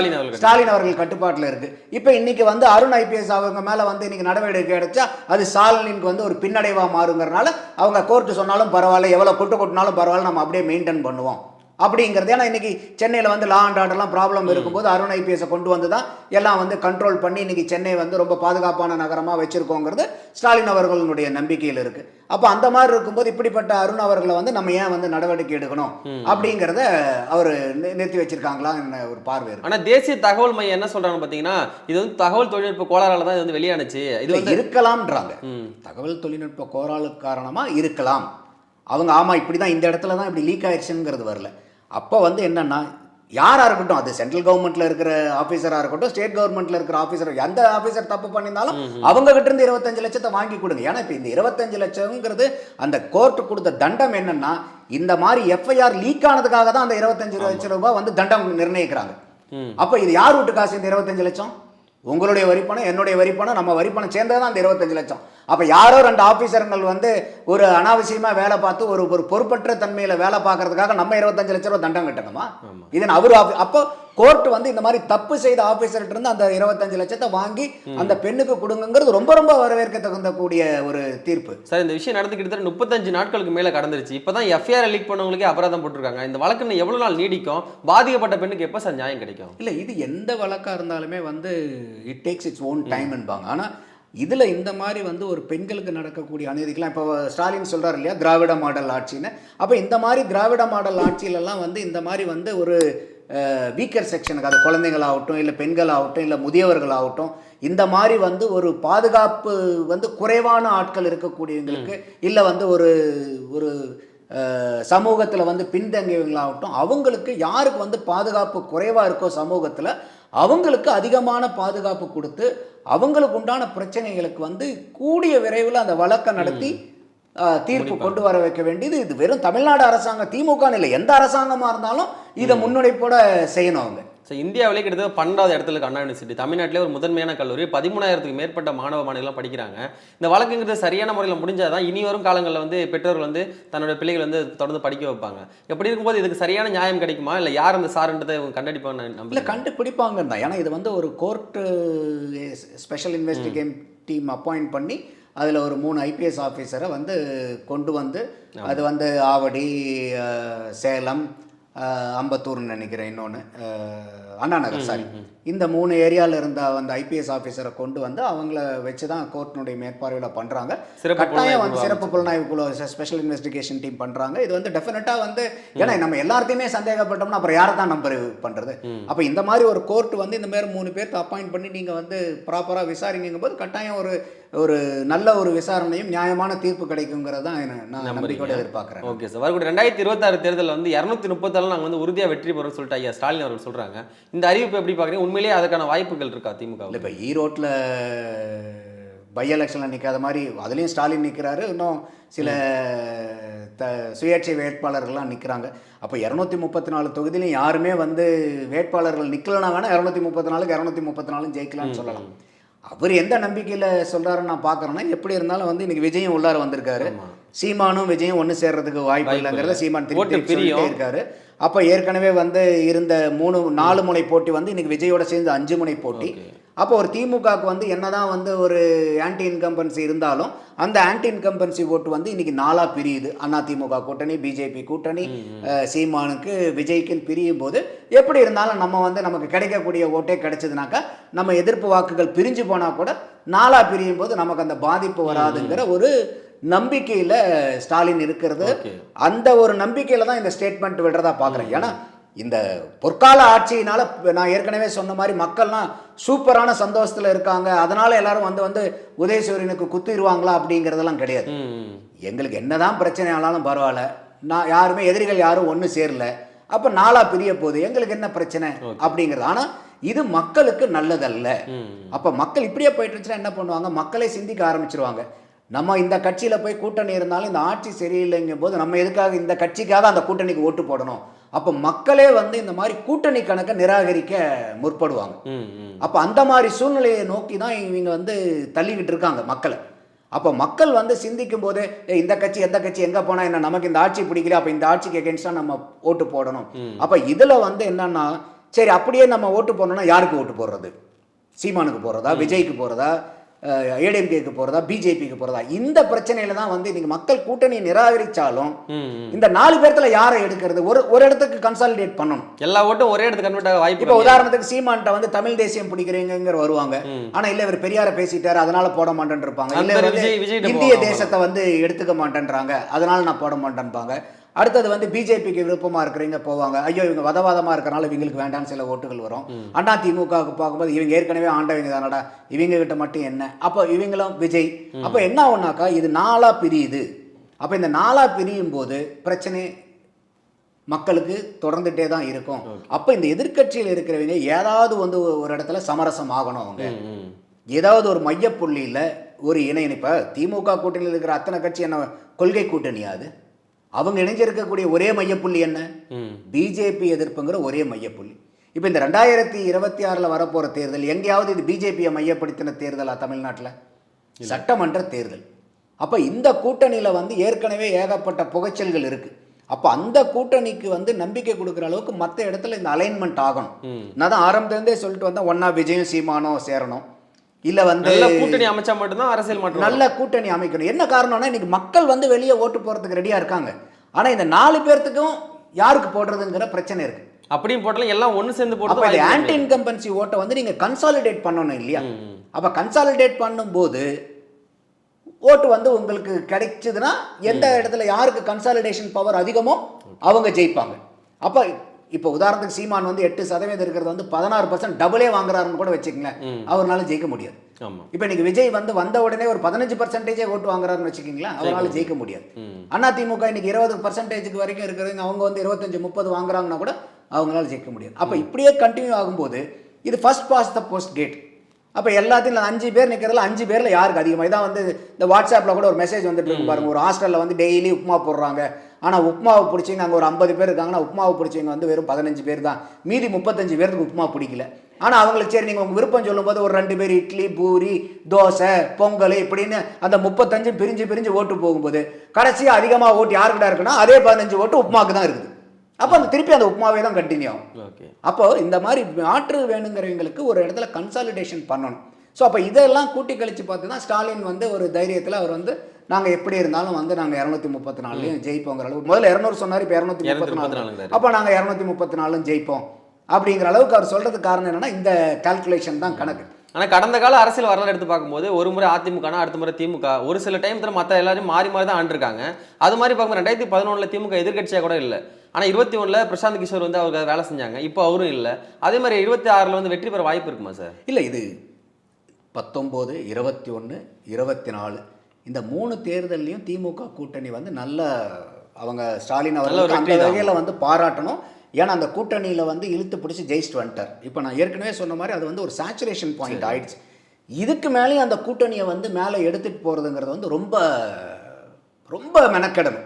ஸ்டாலின் அவர்கள். கட்டுப்பாட்டில் இருக்கு. இப்போ இன்னைக்கு வந்து அருண் ஐபிஎஸ் அவங்க மேல வந்து இன்னைக்கு நடவடிக்கை எடுத்தா அது ஸ்டாலினுக்கு வந்து ஒரு பின்னடைவா மாறுங்கிறனால அவங்க கோர்ட்டு சொன்னாலும் பரவாயில்ல எவ்வளவு கொட்டு கொட்டினாலும் பரவாயில்ல நம்ம அப்படியே மெயின்டைன் பண்ணுவோம். அப்படிங்கிறது ஏன்னா இன்னைக்கு சென்னையில் வந்து லா அண்ட் ஆர்டர்லாம் ப்ராப்ளம் இருக்கும்போது அருண் ஐபிஎஸை கொண்டு வந்து தான் எல்லாம் வந்து கண்ட்ரோல் பண்ணி இன்னைக்கு சென்னை வந்து ரொம்ப பாதுகாப்பான நகரமாக வச்சிருக்கோங்கிறது ஸ்டாலின் அவர்களுடைய நம்பிக்கையில் இருக்கு. அப்போ அந்த மாதிரி இருக்கும்போது இப்படிப்பட்ட அருண் அவர்களை வந்து நம்ம ஏன் வந்து நடவடிக்கை எடுக்கணும் அப்படிங்கிறத அவர் நிறுத்தி வச்சிருக்காங்களா என்ன ஒரு பார்வை இருக்கு. ஆனா தேசிய தகவல் மையம் என்ன சொல்றாங்க பாத்தீங்கன்னா இது வந்து தகவல் தொழில்நுட்ப கோளாறால தான் இது வந்து வெளியானுச்சு. இது வந்து இருக்கலாம்ன்றாங்க. தகவல் தொழில்நுட்ப கோராளு காரணமா இருக்கலாம். அவங்க ஆமா இப்படி தான் இந்த இடத்துல தான் இப்படி லீக் ஆயிடுச்சுங்கிறது வரல. அப்போ வந்து என்னன்னா யாரா இருக்கட்டும் அது சென்ட்ரல் கவர்மெண்ட்ல இருக்கிற ஆபீசரா இருக்கட்டும் ஸ்டேட் கவர்மெண்ட்ல இருக்கிற ஆபீசர் எந்த ஆபீசர் தப்பு பண்ணியிருந்தாலும் அவங்க கிட்ட இருந்து இருபத்தஞ்சு லட்சத்தை வாங்கி கொடுங்க. ஏன்னா இப்போ இந்த இருபத்தஞ்சு லட்சம்ங்கிறது அந்த கோர்ட் கொடுத்த தண்டம் என்னன்னா இந்த மாதிரி எஃப்ஐஆர் லீக் ஆனதுக்காக தான் அந்த இருபத்தஞ்சு லட்சம் ரூபாய் வந்து தண்டம் நிர்ணயிக்கிறாங்க. அப்போ இது யார் வீட்டு காசு இந்த இருபத்தஞ்சு லட்சம்? உங்களுடைய வரிப்பணம் என்னுடைய வரிப்பணம் நம்ம வரிப்பணம் சேர்ந்தது தான் அந்த இருபத்தஞ்சு லட்சம். அப்போ யாரோ ரெண்டு ஆஃபீஸருங்கள் வந்து ஒரு அனாவசியமாக வேலை பார்த்து ஒரு ஒரு பொறுப்பற்ற தன்மையில் வேலை பார்க்கறதுக்காக நம்ம இருபத்தஞ்சு லட்ச ரூபா தண்டம் கட்டணுமா. இதன் அவர் அப்போ கோர்ட் வந்து இந்த மாதிரி தப்பு செய்த ஆஃபீஸர்கிட்ட இருந்து அந்த இருபத்தஞ்சு லட்சத்தை வாங்கி அந்த பெண்ணுக்கு கொடுங்கங்கிறது ரொம்ப ரொம்ப வரவேற்க தகுந்த கூடிய ஒரு தீர்ப்பு. சார் இந்த விஷயம் நடந்து கிட்டத்தட்ட முப்பத்தஞ்சு நாட்களுக்கு மேல கடந்துருச்சு. இப்பதான் எஃப்ஐஆர் லீக் பண்ணவங்களுக்கே அபராதம் போட்டிருக்காங்க. இந்த வழக்கு எவ்வளவு நாள் நீடிக்கும்? பாதிக்கப்பட்ட பெண்ணுக்கு எப்ப சார் நியாயம் கிடைக்கும்? இல்லை இது எந்த வழக்காக இருந்தாலுமே வந்து இட் டேக்ஸ் இட்ஸ் ஓன் டைம்ன்பாங்க ஆனால் இதில் இந்த மாதிரி வந்து ஒரு பெண்களுக்கு நடக்கக்கூடிய அநீதிக்கெலாம் இப்போ ஸ்டாலின் சொல்றாரு இல்லையா திராவிட மாடல் ஆட்சின்னு. அப்போ இந்த மாதிரி திராவிட மாடல் ஆட்சியிலலாம் வந்து இந்த மாதிரி வந்து ஒரு வீக்கர் செக்ஷனுக்கு அது குழந்தைங்களாகட்டும் இல்லை பெண்களாகட்டும் இல்லை முதியவர்களாகட்டும் இந்த மாதிரி வந்து ஒரு பாதுகாப்பு வந்து குறைவான ஆட்கள் இருக்கக்கூடியவங்களுக்கு இல்லை வந்து ஒரு ஒரு சமூகத்தில் வந்து பின்தங்கியவங்களாகட்டும் அவங்களுக்கு யாருக்கு வந்து பாதுகாப்பு குறைவாக இருக்கோ சமூகத்தில் அவங்களுக்கு அதிகமான பாதுகாப்பு கொடுத்து அவங்களுக்கு உண்டான பிரச்சனைகளுக்கு வந்து கூடிய விரைவில் அந்த வழக்கை நடத்தி தீர்ப்பு கொண்டு வர வைக்க வேண்டியது. இது வெறும் தமிழ்நாடு அரசாங்கம் திமுக இல்லை. எந்த அரசாங்கமாக இருந்தாலும் இதை முன்னுடைப்போட செய்யணும் அவங்க. ஸோ இந்தியாவிலே கிட்டத்தட்ட பன்னெண்டாவது இடத்துல அண்ணா யூனிவர்சிட்டி தமிழ்நாட்டிலே ஒரு முதன்மையான கல்லூரி. பதிமூணாயிரத்துக்கு மேற்பட்ட மாணவ மாணவிகள்லாம் படிக்கிறாங்க. இந்த வழக்குங்கிறது சரியான முறையில் முடிஞ்சாதான் இனி வரும் காலங்களில் வந்து பெற்றோர்கள் வந்து தன்னோட பிள்ளைகள் வந்து தொடர்ந்து படிக்க வைப்பாங்க. எப்படி இருக்கும்போது இதுக்கு சரியான நியாயம் கிடைக்குமா? இல்லை யார் அந்த சாருன்றதை இவங்க கண்டுபிடிப்பாங்க இல்லை கண்டுபிடிப்பாங்க தான். ஏன்னா இது வந்து ஒரு court special investigate team appoint பண்ணி அதில் ஒரு மூணு ஐபிஎஸ் ஆஃபீஸரை வந்து கொண்டு வந்து அது வந்து ஆவடி சேலம் அம்பத்தூர்னு நினைக்கிறேன் இன்னொன்று அண்ணா நகர் சாரி இந்த மூணு ஏரியாவில் இருந்த அந்த ஐபிஎஸ் ஆஃபீஸரை கொண்டு வந்து அவங்கள வச்சு தான் கோர்ட்டினுடைய மேற்பார்வையில் பண்ணுறாங்க சிறப்பு கட்டாயம் வந்து சிறப்பு புலனாய்வு குழு ஸ்பெஷல் இன்வெஸ்டிகேஷன் டீம் பண்ணுறாங்க இது வந்து டெஃபினட்டாக வந்து ஏன்னா நம்ம எல்லாத்தையுமே சந்தேகப்பட்டோம்னா அப்புறம் யாரை தான் நம்பர் பண்ணுறது அப்போ இந்த மாதிரி ஒரு கோர்ட் வந்து இந்த மாதிரி மூணு பேர்த்து அப்பாயிண்ட் பண்ணி நீங்கள் வந்து ப்ராப்பராக விசாரிங்கும் போது கட்டாயம் ஒரு ஒரு நல்ல ஒரு விசாரணையும் நியாயமான தீர்ப்பு கிடைக்குங்கிறது தான் நான் நம்பிக்கையோட எதிர்பார்க்குறேன். Okay sir. வரக்கூடிய ரெண்டாயிரத்தி இருபத்தாறு தேர்தலில் வந்து இரநூத்தி முப்பத்தாறு நாங்கள் வந்து உறுதியாக வெற்றி பெறோம்னு சொல்லிட்டு ஐயா ஸ்டாலின் அவர்கள் சொல்றாங்க. இந்த அறிவிப்பு எப்படி பார்க்குறீங்க? உண்மையிலேயே அதுக்கான வாய்ப்புகள் இருக்கா திமுக இப்போ ஈரோட்டில் பை எலெக்ஷனில் நிற்காத மாதிரி அதுலேயும் ஸ்டாலின் நிற்கிறாரு இன்னும் சில த சுயேட்சை வேட்பாளர்கள்லாம் நிற்கிறாங்க அப்போ இரநூத்தி முப்பத்தி நாலு தொகுதியிலையும் யாருமே வந்து வேட்பாளர்கள் நிற்கலனா வேணால் இரநூத்தி முப்பத்தி நாலுக்கு இரநூத்தி முப்பத்தி நாலும் ஜெயிக்கலாம்னு சொல்லலாம். அவர் எந்த நம்பிக்கையில் சொல்கிறாருன்னு நான் பார்க்குறேன்னா எப்படி இருந்தாலும் வந்து இன்னைக்கு விஜயும் உள்ளார வந்திருக்காரு. சீமானும் விஜயும் ஒன்று சேர்றதுக்கு வாய்ப்பு இல்லைங்கிறத இல்லை. சீமான் திருப்பி. இருக்காரு. அப்போ ஏற்கனவே வந்து இருந்த மூணு நாலு முனை போட்டி வந்து இன்னைக்கு விஜயோட சேர்ந்து அஞ்சு முனை போட்டி. அப்போ ஒரு திமுகவுக்கு வந்து என்னதான் வந்து ஒரு ஆன்டி இன்கம்பன்சி இருந்தாலும் அந்த ஆன்டி இன்கம்பன்சி ஓட்டு வந்து இன்னைக்கு நாலா பிரியுது. அண்ணா திமுக கூட்டணி பிஜேபி கூட்டணி சீமானுக்கு விஜய்க்குன்னு பிரியும் போது எப்படி இருந்தாலும் நம்ம வந்து நமக்கு கிடைக்கக்கூடிய ஓட்டே கிடைச்சதுனாக்கா நம்ம எதிர்ப்பு வாக்குகள் பிரிஞ்சு போனால் கூட நாலா பிரியும் போது நமக்கு அந்த பாதிப்பு வராதுங்கிற ஒரு நம்பிக்கையில் ஸ்டாலின் இருக்கிறது. அந்த ஒரு நம்பிக்கையில தான் இந்த ஸ்டேட்மெண்ட் விடுறதா பார்க்குறேன் ஏன்னா இந்த பொற்கால ஆட்சியினால நான் ஏற்கனவே சொன்ன மாதிரி மக்கள்லாம் சூப்பரான சந்தோஷத்துல இருக்காங்க. அதனால எல்லாரும் வந்து வந்து உதயசூரியனுக்கு குத்திடுவாங்களா அப்படிங்கிறதெல்லாம் கிடையாது. எங்களுக்கு என்னதான் பிரச்சனை ஆனாலும் பரவாயில்ல. நான் யாருமே எதிரிகள் யாரும் ஒன்று சேரல. அப்போ நாளா பிரிய போகுது. எங்களுக்கு என்ன பிரச்சனை? அப்படிங்கிறது. ஆனால் இது மக்களுக்கு நல்லதல்ல. அப்போ மக்கள் இப்படியே போயிட்டு இருந்துச்சுன்னா என்ன பண்ணுவாங்க? மக்களை சிந்திக்க ஆரம்பிச்சிருவாங்க. நம்ம இந்த கட்சியில் போய் கூட்டணி இருந்தாலும் இந்த ஆட்சி சரியில்லைங்கும் போது நம்ம எதுக்காக இந்த கட்சிக்காக அந்த கூட்டணிக்கு ஓட்டு போடணும்? அப்போ மக்களே வந்து இந்த மாதிரி கூட்டணி கணக்கை நிராகரிக்க முற்படுவாங்க. அப்போ அந்த மாதிரி சூழ்நிலையை நோக்கி தான் இவங்க வந்து தள்ளிக்கிட்டு இருக்காங்க மக்களை. அப்போ மக்கள் வந்து சிந்திக்கும் போது "ஏய், இந்த கட்சி எந்த கட்சி எங்கே போனால் என்ன? நமக்கு இந்த ஆட்சி பிடிக்கல அப்போ இந்த ஆட்சிக்கு எகென்ஸ்டாக நம்ம ஓட்டு போடணும். அப்போ இதில் வந்து என்னன்னா சரி அப்படியே நம்ம ஓட்டு போடணும்னா யாருக்கு ஓட்டு போடுறது? சீமானுக்கு போகிறதா விஜய்க்கு போகிறதா ஏடிஎம்கேக்கு போகிறதா பிஜேபிக்கு போகிறதா இந்த பிரச்சனையில தான் வந்து இன்னைக்கு மக்கள் கூட்டணி நிராகரிச்சாலும் ம் ம். இந்த நாலு பேர்த்துல யாரை எடுக்கிறது? ஒரு ஒரு இடத்துக்கு கன்சாலிடேட் பண்ணணும். எல்லா ஓட்டும் ஒரே இடத்துக்கு கன்வெர்ட் ஆக வாய்ப்பு இப்போ. உதாரணத்துக்கு சீமான்ட்ட வந்து தமிழ் தேசியம் பிடிக்கிறீங்கிற வருவாங்க. ஆனா இல்ல இவர் பெரியார பேசிட்டாரு அதனால போட மாட்டேன்னு இருப்பாங்க இல்ல இந்திய. தேசத்தை வந்து எடுத்துக்க மாட்டேன்றாங்க. அதனால நான் போட மாட்டேன்பாங்க. அடுத்தது வந்து பிஜேபிக்கு விருப்பமா இருக்கிறீங்க போவாங்க. ஐயோ இவங்க வதவாதமா இருக்கறனால இவங்களுக்கு வேண்டாம்னு சில ஓட்டுகள் வரும். அண்ணா திமுகவுக்கு பார்க்கும்போது இவங்க ஏற்கனவே ஆண்டவங்க தானடா இவங்க கிட்ட மட்டும் என்ன? அப்போ இவங்களும் விஜய். அப்போ என்ன ஆகுனாக்கா இது நாலா பிரியுது. அப்போ இந்த நாலா பிரியும் போது பிரச்சனை மக்களுக்கு தொடர்ந்துட்டே தான் இருக்கும். அப்போ இந்த எதிர்க்கட்சியில் இருக்கிறவங்க ஏதாவது வந்து ஒரு இடத்துல சமரசம் ஆகணும் அவங்க. ஏதாவது ஒரு மையப்புள்ளியில் ஒரு இணை இணைப்ப திமுக கூட்டணியில் இருக்கிற அத்தனை கட்சி என்ன கொள்கை கூட்டணியா அது? அவங்க இணைஞ்சிருக்கக்கூடிய ஒரே மையப்புள்ளி என்ன? பிஜேபி எதிர்ப்புங்கிற ஒரே மையப்புள்ளி. இப்போ இந்த ரெண்டாயிரத்தி இருபத்தி ஆறில் வரப்போகிற தேர்தல் எங்கேயாவது இது பிஜேபியை மையப்படுத்தின தேர்தலா தமிழ்நாட்டில்? சட்டமன்ற தேர்தல். அப்போ இந்த கூட்டணியில் வந்து ஏற்கனவே ஏகப்பட்ட புகைச்சல்கள் இருக்குது அப்போ அந்த கூட்டணிக்கு வந்து நம்பிக்கை கொடுக்குற அளவுக்கு மற்ற இடத்துல இந்த அலைன்மெண்ட் ஆகணும். நான் தான் ஆரம்பத்துலேருந்தே சொல்லிட்டு வந்தேன் ஒன்னா விஜயும் சீமானோ சேரணும். இல்லை வந்து கூட்டணி அமைச்சா மட்டும்தான் அரசியல் மாற்றம் நல்ல கூட்டணி அமைக்கணும். என்ன காரணம்னா இன்னைக்கு மக்கள் வந்து வெளியே ஓட்டு போகிறதுக்கு ரெடியாக இருக்காங்க. ஆனால் இந்த நாலு பேர்த்துக்கும் யாருக்கு போடுறதுங்கிற பிரச்சனை இருக்கு. அப்படியும் போட்டாலும் எல்லாம் ஒண்ணு சேர்ந்து போட்டு ஆன்டி இன்கம்பன்சி ஓட்டை வந்து நீங்க கன்சாலிடேட் பண்ணணும் இல்லையா? அப்ப கன்சாலிடேட் பண்ணும்போது ஓட்டு வந்து உங்களுக்கு கிடைச்சதுன்னா எந்த இடத்துல யாருக்கு கன்சாலிடேஷன் பவர் அதிகமோ அவங்க ஜெயிப்பாங்க. அப்போ இப்போ உதாரணத்துக்கு சீமான் வந்து எட்டு சதவீதம் இருக்கிறது வந்து பதினாறு பர்சன்ட் டபுளே வாங்குறாருன்னு கூட வச்சுக்கங்களேன். அவரால் ஜெயிக்க முடியாது. இப்போ இன்னைக்கு விஜய் வந்து வந்த உடனே ஒரு பதினஞ்சு பர்சன்டேஜே ஓட்டு வாங்குறாருன்னு வச்சுக்கிங்களேன் அவரால் ஜெயிக்க முடியாது. அண்ணா திமுக இன்னைக்கு இருபது பர்சன்டேஜுக்கு வரைக்கும் இருக்கிறவங்க அவங்க வந்து இருபத்தஞ்சு முப்பது வாங்குறாங்கன்னா கூட அவங்களால ஜெயிக்க முடியாது. அப்போ இப்படியே கண்டினியூ ஆகும்போது இது first past the post gate அப்போ எல்லாத்தையும் அஞ்சு பேர் நிற்கிறதுல அஞ்சு பேரில் யாருக்கு அதிகமாக இதான் வந்து இந்த வாட்ஸ்அப்பில் கூட ஒரு மெசேஜ் வந்துட்டு இருக்கு பாருங்க. ஒரு ஹாஸ்டலில் வந்து டெய்லி உப்புமா போடுறாங்க. ஆனால் உப்புமாவை பிடிச்சிங்க அங்கே ஒரு ஐம்பது பேர் இருக்காங்கன்னா உப்புமாவை பிடிச்சவங்க வந்து வெறும் பதினஞ்சு பேர் தான். மீதி முப்பத்தஞ்சு பேருக்கு உப்புமா பிடிக்கல. ஆனால் அவங்களுக்கு சரி நீங்கள் உங்கள் விருப்பம் சொல்லும்போது ஒரு ரெண்டு பேர் இட்லி பூரி தோசை பொங்கல் இப்படின்னு அந்த முப்பத்தஞ்சு பிரிஞ்சு பிரிஞ்சு ஓட்டு போகும்போது கடைசியாக அதிகமாக ஓட்டு யாருக்கிட்ட இருக்குன்னா அதே பதினஞ்சு ஓட்டு உப்புமாவுக்கு தான் இருக்குது. அப்போ அந்த திருப்பி அந்த உப்புமாவே தான் கண்டினியூ ஆகும். ஓகே. அப்போ இந்த மாதிரி மாற்று வேணுங்கிறவங்களுக்கு ஒரு இடத்துல கன்சாலிடேஷன் பண்ணணும். ஸோ அப்போ இதெல்லாம் கூட்டி கழிச்சு பார்த்து தான் ஸ்டாலின் வந்து ஒரு தைரியத்தில் அவர் வந்து நாங்கள் எப்படி இருந்தாலும் வந்து நாங்கள் இரநூத்தி முப்பத்தி நாலுலையும் ஜெயிப்போங்கிற அளவு முதல்ல இரநூறு சொன்னார் இப்போ இரநூத்தி முப்பத்தி நாலு. 234 அப்போ நாங்கள் இரநூத்தி முப்பத்தி நாலும் ஜெயிப்போம். அப்படிங்கிற அளவுக்கு அவர் சொல்றதுக்கு காரணம் என்னன்னா இந்த கால்குலேஷன் தான் கணக்கு. ஆனா கடந்த கால அரசியல் வரலாறு எடுத்து பார்க்கும்போது ஒரு முறை அதிமுகனா அடுத்த முறை திமுக ஒரு சில டைம் மற்ற எல்லாரும் மாறி மாறி தான் ஆண்டிருக்காங்க. அது மாதிரி பார்க்கும்போது ரெண்டாயிரத்தி பதினொன்றுல திமுக எதிர்க்கட்சியா கூட இல்லை. ஆனா இருபத்தி ஒண்ணுல பிரசாந்த் கிஷோர் வந்து அவருக்கு வேலை செஞ்சாங்க. இப்போ அவரும் இல்லை. அதே மாதிரி இருபத்தி ஆறுல வந்து வெற்றி பெற வாய்ப்பு இருக்குமா சார்? இல்லை இது பத்தொம்போது இருபத்தி ஒன்று இருபத்தி நாலு. இந்த மூணு தேர்தல்லையும் திமுக கூட்டணி வந்து நல்ல அவங்க ஸ்டாலின் அவர்கள் அந்த. வகையில் வந்து பாராட்டணும். ஏன்னா அந்த கூட்டணியில் வந்து இழுத்து பிடிச்சி ஜெயிச்சுட்டு வந்துட்டார். இப்போ நான் ஏற்கனவே சொன்ன மாதிரி அது வந்து ஒரு சேச்சுரேஷன் பாயிண்ட் ஆயிடுச்சு. இதுக்கு மேலேயும் அந்த கூட்டணியை வந்து மேலே எடுத்துகிட்டு போகிறதுங்கிறது வந்து ரொம்ப ரொம்ப மெனக்கெடணும்.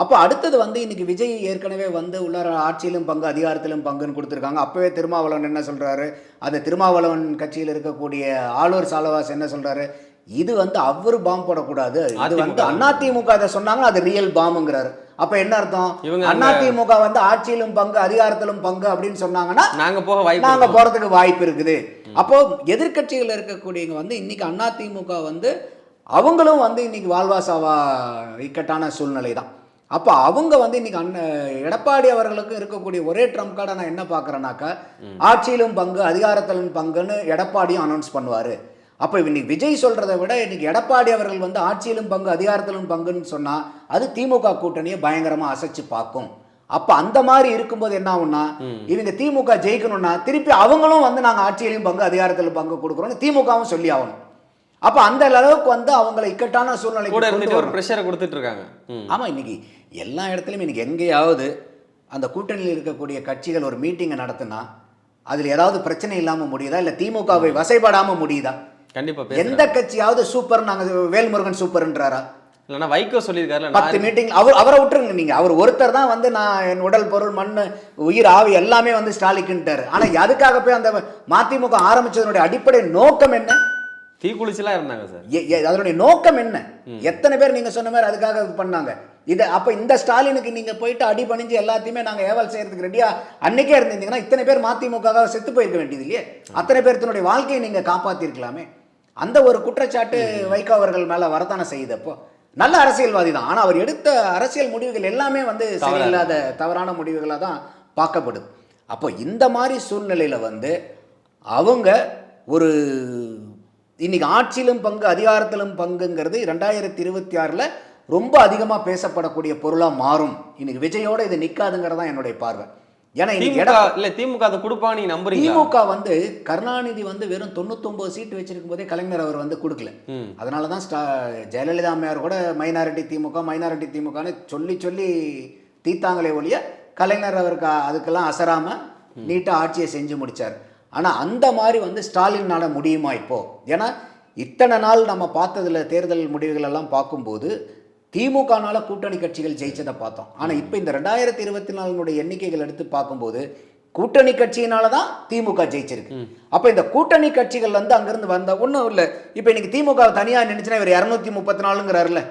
அப்போ அடுத்தது வந்து இன்னைக்கு விஜய் ஏற்கனவே வந்து உள்ளார ஆட்சியிலும் பங்கு அதிகாரத்திலும் பங்குன்னு கொடுத்துருக்காங்க. அப்பவே திருமாவளவன் என்ன சொல்றாரு? அந்த திருமாவளவன் கட்சியில் இருக்கக்கூடிய ஆளூர் சாலவாஸ் என்ன சொல்றாரு? இது வந்து அவர் பாம் போடக்கூடாது. இது வந்து அதிமுக. அதை சொன்னாங்க அது ரியல் பாம்புங்கிறாரு அப்ப என்ன அர்த்தம்? இவங்க அதிமுக வந்து ஆட்சியிலும் பங்கு அதிகாரத்திலும் பங்கு அப்படின்னு சொன்னாங்கன்னா நாங்க போக வாய்ப்பு நாங்க. போறதுக்கு வாய்ப்பு இருக்குது. அப்போ எதிர்க்கட்சிகள் இருக்கக்கூடியவங்க வந்து இன்னைக்கு அதிமுக வந்து அவங்களும் வந்து இன்னைக்கு வாழ்வாசாவா இக்கட்டான சூழ்நிலை தான் அப்போ அவங்க வந்து இன்னைக்கு அண்ண எடப்பாடி அவர்களுக்கும் இருக்கக்கூடிய ஒரே ட்ரம்ப் கார்டை நான் என்ன பார்க்குறேன்னாக்கா ஆட்சியிலும் பங்கு அதிகாரத்திலும் பங்குன்னு எடப்பாடியும் அனௌன்ஸ் பண்ணுவார். அப்போ இன்னைக்கு விஜய் சொல்றதை விட இன்னைக்கு எடப்பாடி அவர்கள் வந்து ஆட்சியிலும் பங்கு அதிகாரத்திலும் பங்குன்னு சொன்னா அது திமுக கூட்டணியை பயங்கரமா அசைச்சு பார்க்கும். அப்ப அந்த மாதிரி இருக்கும்போது என்ன ஆகும்னா இவங்க திமுக ஜெயிக்கணும்னா திருப்பி அவங்களும் வந்து நாங்க ஆட்சியிலையும் பங்கு அதிகாரத்திலும் பங்கு கொடுக்குறோம்னு திமுகவும் சொல்லி ஆகணும். அப்ப அந்த அளவுக்கு வந்து அவங்களை இக்கட்டான சூழ்நிலை கூட ஒரு ப்ரெஷரை கொடுத்துட்டு இருக்காங்க. ஆமா இன்னைக்கு எல்லா இடத்துலையும் இன்னைக்கு எங்கேயாவது அந்த கூட்டணியில் இருக்கக்கூடிய கட்சிகள் ஒரு மீட்டிங்கை நடத்துனா அதுல ஏதாவது பிரச்சனை இல்லாம முடியுதா? இல்ல திமுகவை வசைப்படாம முடியுதா? கண்டிப்பா பேசுறேன். எந்த கட்சியாவது சூப்பர் நாங்க வேல்முருகன் சூப்பர்ன்றாரா இல்லைன்னா வைகோ சொல்லியிருக்காருல பத்து மீட்டிங் அவர் அவரை விட்டுருங்க நீங்க. அவர் ஒருத்தர் தான் வந்து நான் என் உடல் பொருள் மண் உயிர் ஆவி எல்லாமே வந்து ஸ்டாலிக்குன்ட்டாரு. ஆனா அதுக்காக போய் அந்த மதிமுக ஆரம்பிச்சதனுடைய அடிப்படை நோக்கம் என்ன? தீக்குளிச்சுலாம் இருந்தாங்க சார். அதனுடைய நோக்கம் என்ன? எத்தனை பேர் நீங்க சொன்ன மாதிரி அதுக்காக பண்ணாங்க? இது அப்ப இந்த ஸ்டாலினுக்கு நீங்க போயிட்டு அடி பணிஞ்சு எல்லாத்தையுமே நாங்க ஏவல் செய்யறதுக்கு ரெடியா அன்னைக்கே இருந்திருந்தீங்கன்னா இத்தனை பேர் மதிமுக செத்து போயிருக்க வேண்டியது இல்லையே? அத்தனை பேர்த்தினுடைய வாழ்க்கையை நீங்க காப்பாத்திருக்கலாமே? அந்த ஒரு குற்றச்சாட்டு வைகோ அவர்கள் மேல வரத்தானே செய்யுதப்போ நல்ல அரசியல்வாதி தான். ஆனா அவர் எடுத்த அரசியல் முடிவுகள் எல்லாமே வந்து சரியில்லாத தவறான முடிவுகளாக தான் பார்க்கப்படுது. அப்போ இந்த மாதிரி சூழ்நிலையில வந்து அவங்க ஒரு இன்னைக்கு ஆட்சியிலும் பங்கு அதிகாரத்திலும் பங்குங்கிறது ரெண்டாயிரத்தி இருபத்தி ஆறில் ரொம்ப அதிகமாக பேசப்படக்கூடிய பொருளாக மாறும். இன்னைக்கு விஜயோட இது நிற்காதுங்கிறது தான் என்னுடைய பார்வை. ஏன்னா திமுக இல்ல திமுக அதை கொடுப்பாங்க நீங்க நம்புறீங்களா? திமுக வந்து கருணாநிதி வந்து வெறும் தொண்ணூத்தொம்பது சீட்டு வச்சிருக்கும் போதே கலைஞர் அவர் வந்து கொடுக்கல. அதனால தான் ஸ்டா ஜெயலலிதா அம்மையார் கூட மைனாரிட்டி திமுக மைனாரிட்டி திமுகன்னு சொல்லி சொல்லி தீத்தாங்களே ஒழிய கலைஞர் அவருக்கு அதுக்கெல்லாம் அசராம நீட்டாக ஆட்சியை செஞ்சு முடிச்சார். ஆனா அந்த மாதிரி வந்து ஸ்டாலினால முடியுமா இப்போ? ஏன்னா இத்தனை நாள் நம்ம பார்த்ததுல தேர்தல் முடிவுகள் எல்லாம் பார்க்கும்போது திமுகனால கூட்டணி கட்சிகள் ஜெயிச்சதை பார்த்தோம். ஆனா இப்போ இந்த ரெண்டாயிரத்தி இருபத்தி நாலுனுடைய எண்ணிக்கைகள் எடுத்து பார்க்கும்போது கூட்டணி கட்சியினால தான் திமுக ஜெயிச்சிருக்கு. அப்ப இந்த கூட்டணி கட்சிகள் வந்து அங்கிருந்து வந்த ஒன்றும் இல்லை. இப்போ இன்னைக்கு திமுக தனியா நினைச்சுன்னா இவர் இரநூத்தி முப்பத்தி நாலுங்கிறாருல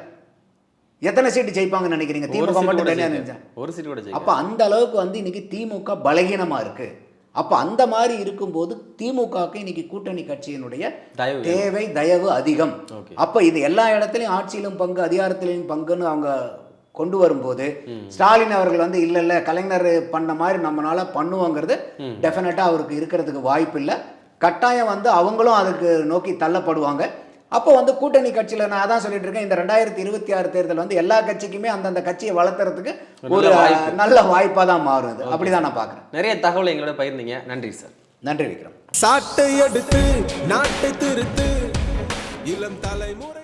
எத்தனை சீட்டு ஜெயிப்பாங்கன்னு நினைக்கிறீங்க? திமுக மட்டும் கூட தனியா ஜெயிக்கல. நினைச்சா ஒரு சீட் கூட. அப்ப அந்த அளவுக்கு வந்து இன்னைக்கு திமுக பலகீனமா இருக்கு. அப்ப அந்த மாதிரி இருக்கும்போது திமுகவுக்கு இன்னைக்கு கூட்டணி கட்சியினுடைய. தேவை தயவு அதிகம். அப்ப இது எல்லா இடத்துலயும் ஆட்சியிலும் பங்கு அதிகாரத்திலும் பங்குன்னு அவங்க கொண்டு வரும்போது ஸ்டாலின் அவர்கள் வந்து இல்ல இல்ல கலைஞர் பண்ண மாதிரி நம்மளால பண்ணுவோங்கிறது டெஃபினட்டா அவருக்கு இருக்கிறதுக்கு வாய்ப்பு இல்லை கட்டாயம் வந்து அவங்களும் அதுக்கு நோக்கி தள்ளப்படுவாங்க. அப்போ வந்து கூட்டணி கட்சியில நான் அதான் சொல்லிட்டு இருக்கேன் இந்த ரெண்டாயிரத்தி இருபத்தி ஆறு தேர்தல் வந்து எல்லா கட்சிக்குமே அந்தந்த கட்சியை வளர்த்துறதுக்கு ஒரு ஒரு நல்ல வாய்ப்பு. நல்ல வாய்ப்பா தான் மாறும் இது அப்படிதான் நான் பார்க்குறேன். நிறைய தகவலை எங்களோட பகிர்ந்தீங்க. நன்றி சார் நன்றி விக்ரம். சாட்டை எடுத்து நாட்டை திருத்து இளம் தலைமுறை